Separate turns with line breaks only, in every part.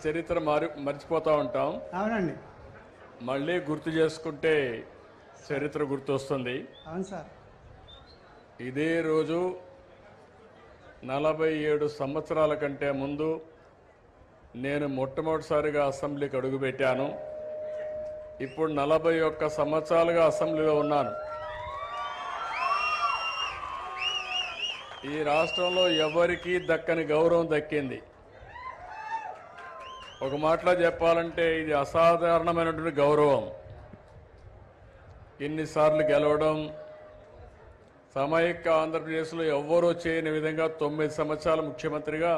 చరిత్ర మారి మర్చిపోతూ ఉంటాం.
అవునండి.
మళ్ళీ గుర్తు చేసుకుంటే చరిత్ర గుర్తొస్తుంది.
అవును సార్.
ఇదే రోజు నలభై ఏడు సంవత్సరాల కంటే ముందు నేను మొట్టమొదటిసారిగా అసెంబ్లీకి అడుగుపెట్టాను ఇప్పుడు నలభై ఒక్క సంవత్సరాలుగా అసెంబ్లీలో ఉన్నాను. ఈ రాష్ట్రంలో ఎవరికీ దక్కని గౌరవం దక్కింది. ఒక మాటలో చెప్పాలంటే ఇది అసాధారణమైనటువంటి గౌరవం. ఎన్నిసార్లు గెలవడం సమైక్య ఆంధ్రప్రదేశ్లో ఎవ్వరూ చేయని విధంగా తొమ్మిది సంవత్సరాల ముఖ్యమంత్రిగా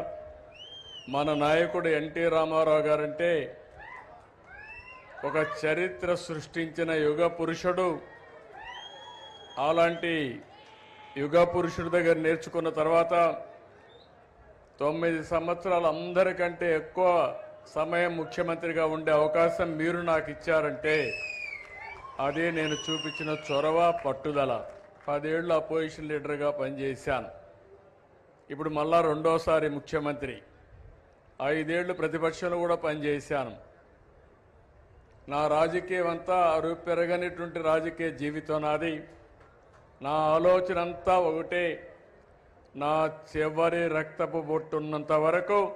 మన నాయకుడు ఎన్టీ రామారావు గారంటే ఒక చరిత్ర సృష్టించిన యుగ పురుషుడు. అలాంటి యుగ పురుషుడి దగ్గర నేర్చుకున్న తర్వాత తొమ్మిది సంవత్సరాలు అందరికంటే ఎక్కువ సమయం ముఖ్యమంత్రిగా ఉండే అవకాశం మీరు నాకు ఇచ్చారంటే అదే నేను చూపించిన చొరవ పట్టుదల. పదేళ్ళు అపోజిషన్ లీడర్గా పనిచేశాను. ఇప్పుడు మళ్ళా రెండోసారి ముఖ్యమంత్రి. ఐదేళ్ళు ప్రతిపక్షంలో కూడా పనిచేశాను. నా రాజకీయం అంతా అరువు పెరగనిటువంటి రాజకీయ జీవితం నాది. నా ఆలోచన అంతా ఒకటే. నా చివరి రక్తపు బొట్టున్నంత వరకు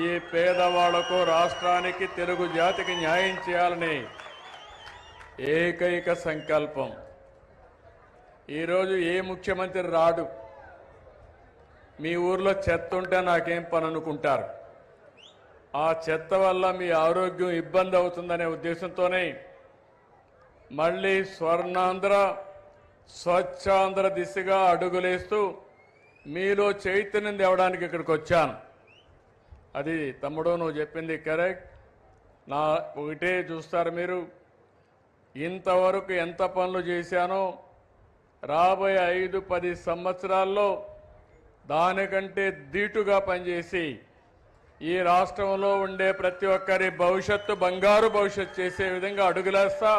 ఈ పేదవాళ్ళకు రాష్ట్రానికి తెలుగు జాతికి న్యాయం చేయాలని ఏకైక సంకల్పం. ఈరోజు ఏ ముఖ్యమంత్రి రాడు? మీ ఊర్లో చెత్త ఉంటే నాకేం పని అనుకుంటారు? ఆ చెత్త వల్ల మీ ఆరోగ్యం ఇబ్బంది అవుతుందనే ఉద్దేశంతోనే మళ్ళీ స్వర్ణాంధ్ర స్వచ్ఛాంధ్ర దిశగా అడుగులేస్తూ మీలో చైతన్యం తేవడానికి ఇక్కడికి వచ్చాను. అది తమ్ముడు నువ్వు చెప్పింది కరెక్ట్. నా ఒకటే చూస్తారు మీరు. ఇంతవరకు ఎంత పనులు చేశానో రాబోయే ఐదు పది సంవత్సరాల్లో దానికంటే ధీటుగా పనిచేసి ఈ రాష్ట్రంలో ఉండే ప్రతి ఒక్కరి భవిష్యత్తు బంగారు భవిష్యత్తు చేసే విధంగా అడుగులేస్తా.